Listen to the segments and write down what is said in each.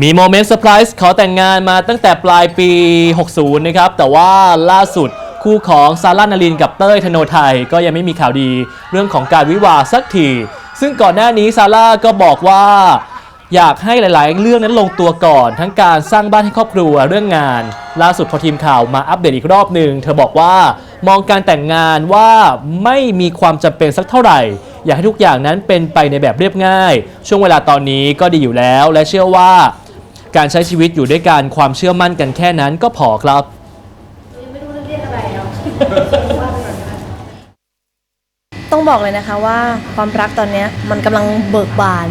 มีโมเมนต์เซอร์ไพรส์ขอแต่งงานมาตั้งแต่ปลายปี 60 นะครับ แต่ว่าล่าสุดคู่ของซาร่านารินกับเต้ยธโนไทย ก็ยังไม่มีข่าวดีเรื่องของการวิวาสักที ซึ่งก่อนหน้านี้ซาร่าก็บอกว่าอยากให้หลาย ๆ เรื่องนั้นลงตัวก่อน ทั้งการสร้างบ้านให้ครอบครัวเรื่องงาน ล่าสุดพอทีมข่าวมาอัปเดตอีกรอบหนึ่งเธอบอกว่ามองการแต่งงานว่าไม่มีความจำเป็นสักเท่าไหร่ อยากให้ทุกอย่างนั้นเป็นไปในแบบเรียบง่าย ช่วงเวลาตอนนี้ก็ดีอยู่แล้ว และเชื่อว่า การใช้ชีวิตอยู่ด้วยกันความเชื่อมั่นกันแค่นั้นก็พอครับต้องบอกเลยนะคะว่าความรักตอนเนี้ยมันกำลังเบิกบาน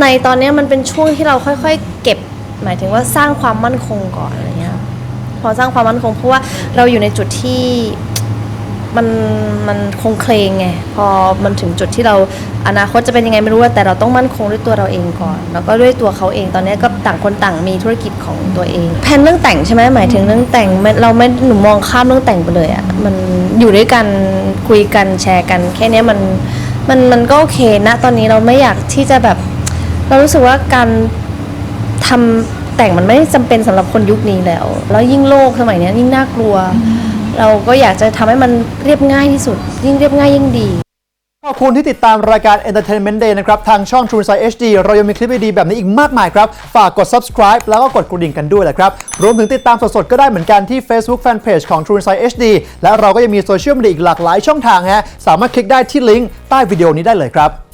ในตอนเนี้ยมันเป็นช่วงที่เราค่อยๆ เก็บ หมายถึงว่าสร้างความมั่นคงก่อนอะไรเงี้ยพอสร้างความมั่นคงเพราะว่าเราอยู่ในจุดที่ มันมันคงเคลงไงพอมันถึงจุดที่เราอนาคตจะเป็นยังไงไม่รู้แต่เราต้องมั่นคงด้วยตัวเราเองก่อน แล้วก็ด้วยตัวเขาเองตอนนี้ก็ต่างคนต่างมีธุรกิจของตัวเองแผนเรื่องแต่งใช่ไหมหมายถึงเรื่องแต่งเราไม่หนูมองข้ามเรื่องแต่งไปเลยอะมันอยู่ด้วยกันคุยกันแชร์กัน แค่นี้มันมันมันก็โอเคนะตอนนี้เราไม่อยากที่จะแบบ เรารู้สึกว่าการทำแต่งมันไม่จำเป็นสำหรับคนยุคนี้แล้ว แล้วยิ่งโลกสมัยนี้ยยิ่งน่ากลัว เราก็อยากจะทำให้มันเรียบง่ายที่สุด ยิ่งเรียบง่ายยิ่งดี ขอบคุณที่ติดตามรายการ Entertainment Day นะครับ ทางช่อง True Insight HD เรายังมีคลิปดีๆแบบนี้อีกมากมายครับ ฝากกด subscribe แล้วก็กดกระดิ่งกันด้วยแหละครับ รวมถึงติดตามสดๆ ก็ได้เหมือนกันที่ Facebook Fanpage ของ True Insight HD และเราก็ยังมีโซเชียลมีเดียอีกหลากหลายช่องทางฮะสามารถคลิกได้ที่ลิงก์ใต้วิดีโอนี้ได้เลยครับ